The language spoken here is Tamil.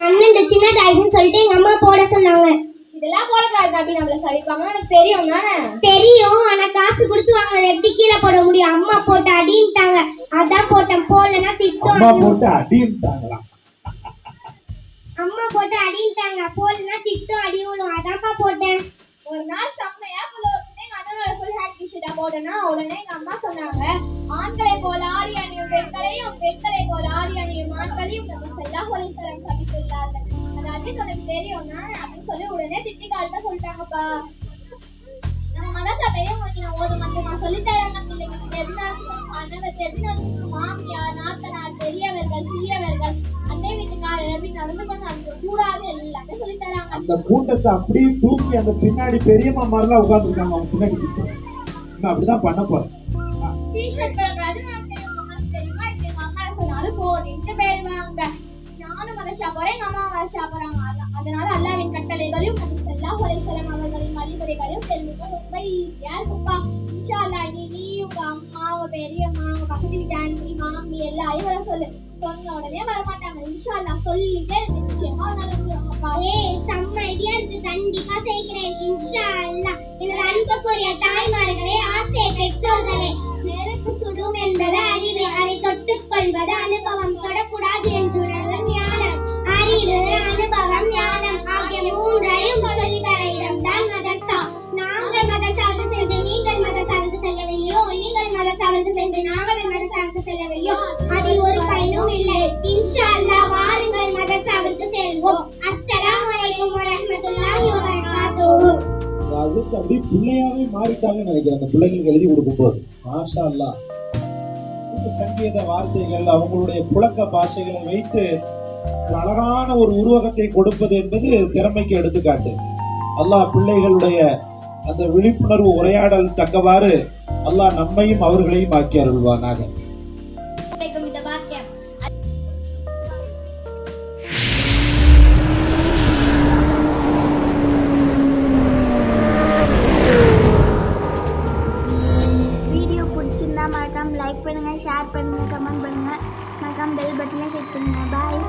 அண்ணன் இந்த சின்ன தாய்க்குன்னு சொல்லிட்டு எங்க அம்மா போட சொன்னாங்க. இதெல்லாம் போடக்கூடாது நபி நம்மள சவிப்பாங்க எனக்கு தெரியும் தானே? தெரியும். ஆனா காசு கொடுத்து வாங்கினதை எப்படி கீழே போட முடியும்? அம்மா போட்டு அடின்ட்டாங்க. அதான் போட்டேன். போடலன்னா திட்டம். அம்மா. போட்டு அம்மா போட்டு அடின்ட்டாங்க. போடலன்னா திட்டம் அடி விழும் அதான்ப்பா போட்டேன். ஒரு நாள் செம்மையா அண்ணனோட ஃபுல் ஹேண்ட் டிஷர்ட்டா போட்டேன்னா உடனே எங்க அம்மா சொன்னாங்க ஆண்களை போல ஆடி அணியும் அதாவது உனக்கு தெரியும்னா அப்படின்னு சொல்லி உடனே திட்டி காலத்தை சொல்லிட்டாங்கப்பா. நம்ம மதசபையை உங்களுக்கு நான் ஓது மட்டும் நான் சொல்லித்தராங்க பிள்ளைங்களுக்கு நடக்கணும் மாமியார் நாத்தனார் பெரியவர்கள் சிறியவர்கள் அண்டை வீட்டுக்காரர் நடந்து கொண்டு நடக்க கூடாது எல்லாமே சொல்லித்தராங்க. அந்த கூட்டத்தை அப்படியே தூக்கி அந்த பின்னாடி பெரியம்மா மாதிரிலாம் உட்காந்துருக்காங்க அவங்க பின்னாடி நான் அப்படிதான் பண்ண போறேன். டிஷர்ட் போடக்கூடாது நான் தெரியும்? எங்க அம்மா சொன்னாலும் போட்டு போயிடுவாங்க நானும் அதை சாப்பிட்றேன் எங்க அம்மா அதை சாப்பிட்றாங்க. அதனால அல்லாவின் கட்டளைகளையும் நபி ஸல்லல்லாஹு அவர்களின் வழிமுறைகளையும் தெரிஞ்சுக்க ரொம்ப ஈஸியா இருக்குப்பா இன்ஷா அல்லா நீ நீ உங்க அம்மா உங்க பெரியம்மா உங்க பக்கத்து வீட்டு ஆண்டி மாமி எல்லாரையும் வர சொல்லு. சொன்ன உடனே வரமாட்டாங்க. இன்ஷா அல்லா சொல்லிட்டே நிச்சயமா நடந்துருவாங்கப்பா ஏய் செம்ம ஐடியா இருக்கு. கண்டிப்பா செய்கிறேன். இன்ஷா அல்லா எனது அன்புக்குரிய தாய்மார்களே ஆசை பெற்றோர்களே நீங்கள் மதர்சாவுக்கு சென்று நாங்கள் மதர்சாவுக்கு செல்லவில்லையோ? அதில் ஒரு பயனும் இல்லை. இன்ஷா அல்லா வாருங்கள் மதர்சாவிற்கு செல்வோம். அஸ்ஸலாமு வலைக்கும் வரஹ்மத்துல்லாஹி வபரகாத்துஹு. அதுக்கு அப்படியே பிள்ளையாவே மாறிட்டாங்கன்னு நினைக்கிறேன். அந்த பிள்ளைங்களுக்கு எழுதி கொடுக்கும்போது. மாஷா அல்லா இந்த சங்கீத வார்த்தைகள் அவங்களுடைய புழக்க பாஷைகளை வைத்து அழகான ஒரு உருவகத்தை கொடுப்பது என்பது திறமைக்கு எடுத்துக்காட்டு. அல்லாஹ் பிள்ளைகளுடைய அந்த விழிப்புணர்வு உரையாடல் தக்கவாறு அல்லாஹ் நம்மையும் அவர்களையும் ஆக்கி அருள்வானாக. கிடைக்கும் இந்த பாக்கியம் வீடியோ பிடிச்சிருந்தா மறக்காம லைக் பண்ணுங்க ஷேர் பண்ணுங்க கமெண்ட் பண்ணுங்க. மறக்காம பெல் பட்டனை கிளிக் பண்ணுங்க. பாய்